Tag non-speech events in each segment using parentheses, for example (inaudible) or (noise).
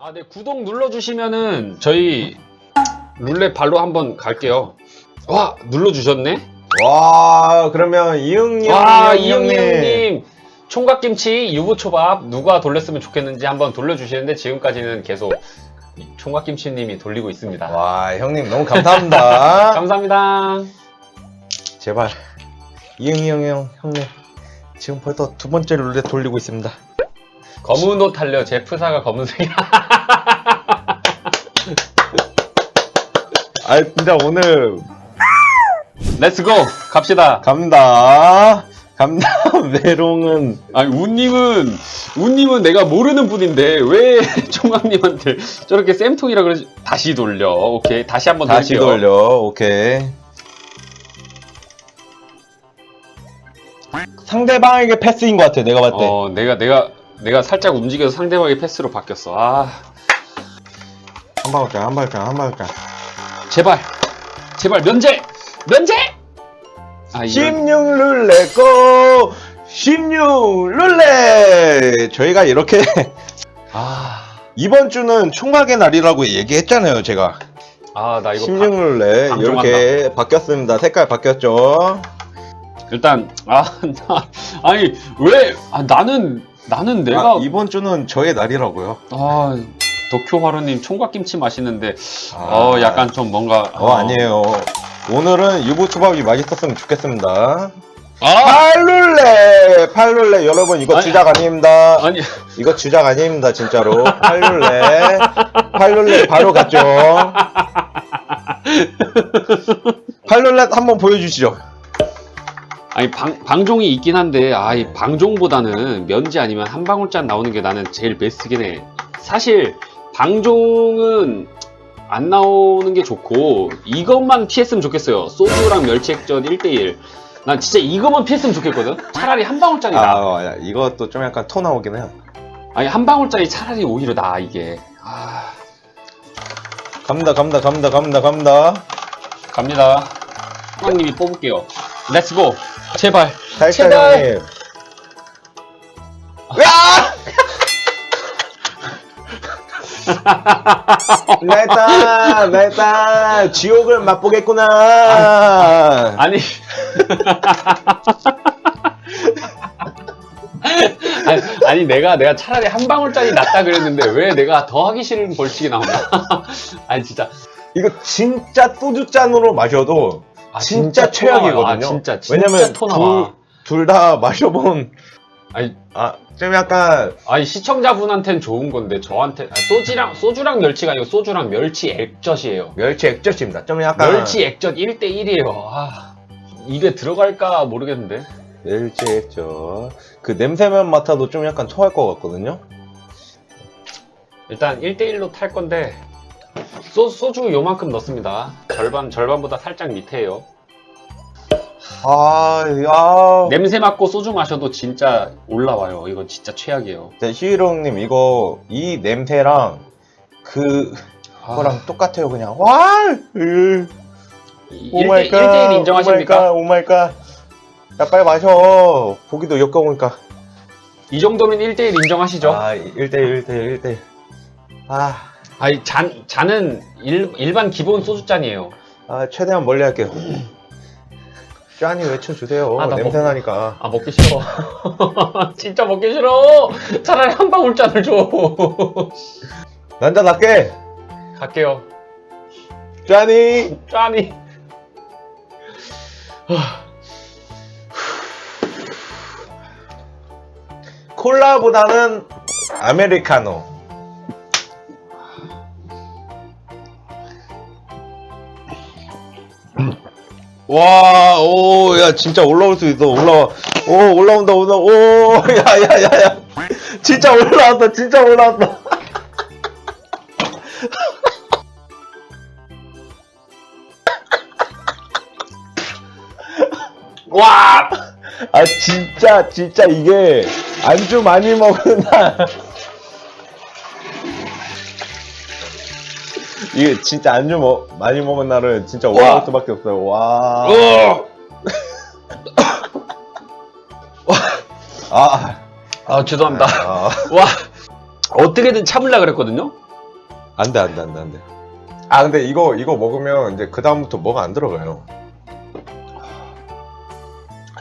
아, 네, 구독 눌러주시면은 저희 룰렛 발로 한번 갈게요. 와, 눌러주셨네? 와 그러면 이응이 와, 형님, 이영희 형님. 형님. 총각김치, 유부초밥 누가 돌렸으면 좋겠는지 한번 돌려주시는데 지금까지는 계속 이 총각김치님이 돌리고 있습니다. 와 형님 너무 감사합니다. (laughs) 감사합니다. 제발 이응이 형, 형 형님 지금 벌써 두 번째 룰렛 돌리고 있습니다. 검은 옷 할려 제 프사가 검은색이야. 아 진짜 오늘 렛츠고! 갑시다. 갑니다. 갑니다. (laughs) 메롱은 아니, 우님은, 우님은 내가 모르는 분인데, 왜 (laughs) 총각님한테 저렇게 쌤통이라 그러지? 다시 돌려. 오케이. 다시 한번 다시. 돌려. 오케이. 상대방에게 패스인 것 같아. 내가 봤을 때. 어, 내가, 내가, 내가 살짝 움직여서 상대방의 패스로 바뀌었어. 아, 한 방울장, 한 방울장, 한 방울장. 제발. 제발, 면제! 면제! 아, 이런. 16 룰렛 고! 16 룰렛! 저희가 이렇게 (laughs) 아, 이번 주는 총각의 날이라고 얘기했잖아요, 제가. 아, 나 이거. 16 룰렛 방종한다. 이렇게 바뀌었습니다. 색깔 바뀌었죠. 일단, 아, (laughs) 나, 아니, 왜, 아, 나는, 나는 내가, 아, 이번 주는 저의 날이라고요. 아, 도쿄하루님 총각김치 맛있는데, 아. 어, 약간 좀 뭔가. 어, 아니에요. 오늘은 유부초밥이 맛있었으면 좋겠습니다. 아! 팔룰레! 팔룰레! 여러분, 이거 아니, 주작 아닙니다. 아니, 이거 주작 아닙니다, 진짜로. 팔룰레. 팔룰레 바로 갔죠. (laughs) 팔룰렛 한번 보여주시죠. 아니, 방, 방종이 있긴 한데, 아, 이 방종보다는 면지 아니면 한 방울잔 나오는 게 나는 제일 베스트긴 해. 사실, 방종은 안 나오는 게 좋고, 이것만 피했으면 좋겠어요. 소주랑 멸치액젓 1대1. 난 진짜 이것만 피했으면 좋겠거든? 차라리 한 방울잔이 나. 아, 이것도 좀 약간 토 나오긴 해요. 아니, 한 방울잔이 차라리 오히려 나, 이게. 아, 갑니다, 갑니다, 갑니다, 갑니다, 갑니다. 갑니다. 형님이 뽑을게요. 렛츠고! 제발! 제발! 형님. 야! 나 일단, 나 일단, 지옥을 맛보겠구나. 아니. (laughs) 아니, 아니, 내가 내가 차라리 한 방울짜리 낫다 그랬는데 왜 내가 더 하기 싫은 벌칙이 나오나? (laughs) 아니 진짜 이거 진짜 소주 잔으로 마셔도 아, 진짜, 토 나와요. 최악이거든요. 아, 진짜 진짜 왜냐면 토 나와. 둘 다 마셔본 아니 아 좀 약간 아니 시청자분한테는 좋은 건데 저한테 아, 소주랑 소주랑 멸치가 아니고 소주랑 멸치 액젓이에요. 멸치 액젓입니다. 좀 약간 멸치 액젓 1대 1이에요. 아, 입에 들어갈까 모르겠는데. 멸치 액젓 그 냄새만 맡아도 좀 약간 토할 것 같거든요. 일단 1대 1로 탈 건데 소, 소주 요만큼 넣습니다 절반 절반보다 살짝 밑에요 아, 야. 냄새 맡고 소주 마셔도 진짜 올라와요 이건 진짜 최악이에요 네, 시희롱님 이거 이 냄새랑 그 아, 거랑 똑같아요 그냥 와. 으. 1대, 1대1 인정하십니까? 오마이갓. 야 빨리 마셔. 보기도 역겨우니까. 이 정도면 1대1 인정하시죠? 아 1대1 1대1 1대1. 아, 아니 잔, 잔은 일, 일반 기본 소주 잔이에요 아 최대한 멀리 할게요. 짠이 외쳐주세요. 아, 나 냄새 나니까. 아 먹기 싫어 (laughs) 진짜 먹기 싫어 차라리 한 방울 잔을 줘 (laughs) 난자 낫게. 갈게요 짠이. 짠이 콜라보다는 아메리카노. 와, 오, 야, 진짜 올라올 수 있어. 올라와. 오, 올라온다, 올라. 오, 야, 야, 야, 야. 진짜 올라왔다, 진짜 올라왔다. 와 아, 진짜, 진짜 이게 안주 많이 먹은 날. 이게 진짜 안주 뭐, 많이 먹은 날은 진짜 와. 오버로스 밖에 없어요. 와. 어! 아. 아 죄송합니다. 네, 아. (laughs) 와 어떻게든 참으려 그랬거든요. 안 돼, 안 돼, 안 돼, 안 돼. 아, 근데 이거, 이거 먹으면 이제 그다음부터 뭐가 안 들어가요.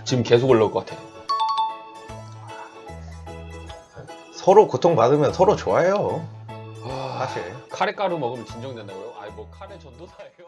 지금 계속 올라올 것 같아요. 서로 고통받으면 서로 좋아해요. 사실 카레 가루 먹으면 진정된다고요? 아이 뭐 카레 전도사예요?